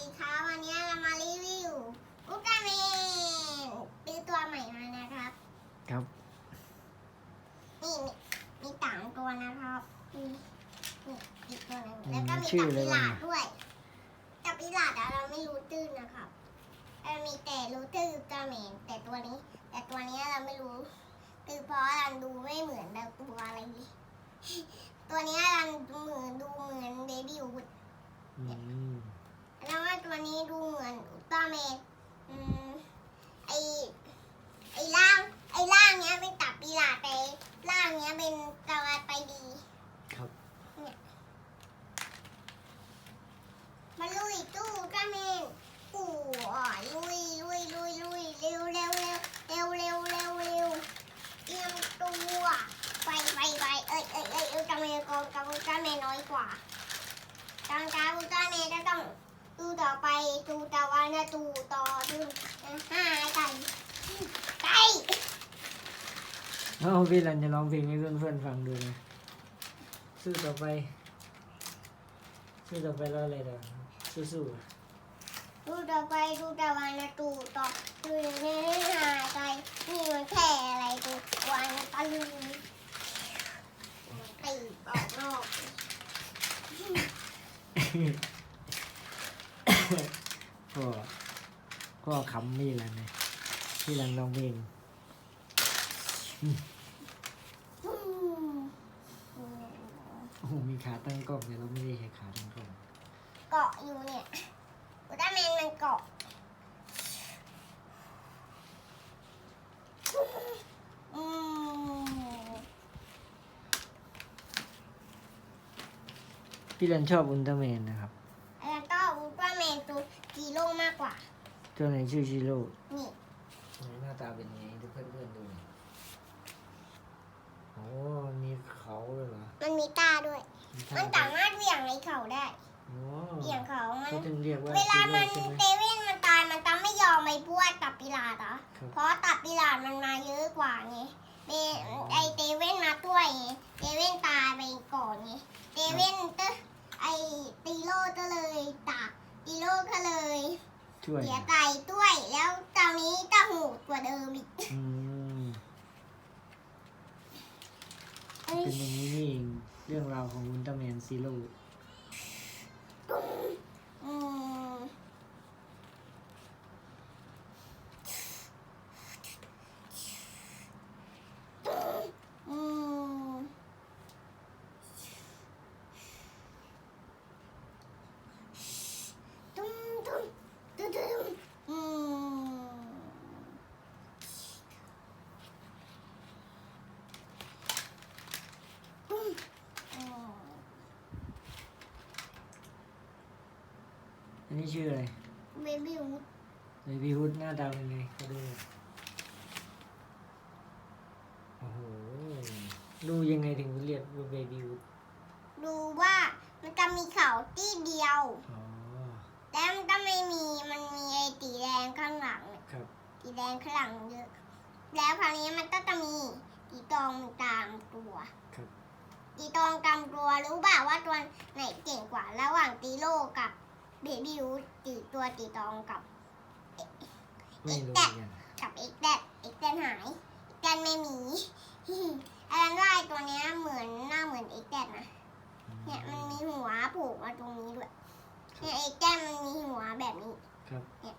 ดีครับวันนี้เรามารีวิวอุลตร้าแมนซื้อตัวใหม่มานะครับ ครับ นี่มีมีต่างตัวนะครับมีนี่อีกตัวหนึงอืมแล้วก็มีชื่อตับอะไรปิลาดบ้างด้วยตับปิลาดอะเราไม่รู้ตื้นนะครับเรามีแต่รู้ตื้ออุลตร้าแมนแต่ตัวนี้ แต่ตัวนี้เราไม่รู้คือเพราะเราดูไม่เหมือนแบบตัวอะไรนี่ตัวนี้เราดูเหมือนดูเหมือนเบบี้วูด อืมแล้ วันนี้ดูเหมือนอุลตร้าแมนอืมไอไอร่าง ไอร่างเนี้ยเป็นตับปีหลาดแต่ร่างเนี้ยเป็นกาวาไปดี ครับ มาลุยตู้อุลตร้าแมนปู่อะลุยลุยลุยลุยเร็วเร็วเร็วเร็วเร็วเร็วเร็วเตรียมตัวไปไปไปเอ้ยเอ้ยเอ้ยอุลตร้าแมนกองกับอุลตร้าแมนน้อยกว่าตอนการอุลตร้าแมนก็ต้อง ดูต่อ ไปดูต่อวันนะดูต่อดูห้าไก่ไก่เอาพี่รันจะร้องเพลงให้เพื่อนๆฟังดูนะสู้ต่อไป สู้ต่อไปแล้วอะไรเด้อสู้ดูต่อไปดูต่อวันนะดูต่อดูเนี่ยห้าไก่นี่มันแค่อะไรดูวันตะลึงตีออกนอก ๆพ่อพ่อคำนี่แหละนะพี่รันร้องเพลงอืมโอ้โหมีขาตั้งกล้องแต่เราไม่ได้ใช้ขาตั้งกล้องเกาะอยู่เนี่ยอุลตร้าแมนมันเกาะอืมพี่รันชอบอุลตร้าแมนนะครับ แล้วก็อุลตร้าแมนตัวจีโร่มากกว่า ตัวไหนชื่อชิโร่นี่หน้าตาเป็นไงดูเพื่อนๆดูหน่อยโอ้มีเขาเลยเหรอมันมีตาด้วย มันสามารถเหวี่ยงในเขาได้โอ้เหวี่ยงเขามันเขาถึงเรียกว่าเวลาชิมัโร่นใช่ไหมเตเว่นมันตายมันจะไม่ยอมไปพวดตับปิลาดเหรอครับเพราะตับปิลาดมันมาเยอะกว่าไงเบไอเตเว่นมาด้วยไงเตเว่นตายไปก่อนไง เตเว่นเตอไอตีโร่ก็เลยตาก ตีโร่ก็เลยช่วยเสียใจด้วย แล้วตอนนี้จะโหูกว่าเดิมอีกอืมเอ้ยเป็นอย่างนี้นี่เองเรื่องราวของอุลตร้าแมนซีโร่ อืมอืมตุ้มตุ้มตุ้มตุ้มอืมตุ้มอืม อั นนี้ชื่ออะไรเบบี้วูดเบบี้ฮุดหน้าตาเป็นไงเขาดูโอ้โหดูยังไงถึงเรียกว่าเบบี้ฮุดดูว่ามันจะมีเขาที่เดียวอ๋อแล้วมันก็ไม่มีมันมีไอ้สีแดงข้างหลังเนี่ยครับสีแดงข้างหลังเยอะ แล้วคราวนี้มันก็จะมีสีตองตามตัวครับสีตองตามตัวรู้ป่าว่าตัวไหนเก่งกว่าระหว่างตีโลกับ เบบี้รูทตีตัวตีตองกับเอกรู้เนกับเอ็กแดนเอ็กแดนหายเอ็กแดนไม่มีอันนั้นว่าไอตัวเนี้ยเหมือนหน้าเหมือนเอ็กแดนนะเนี่ยมันมีหัวผูกมาตรงนี้ด้วยเนี่ยเอ็กแดนมันมีหัวแบบนี้ครับเนี่ย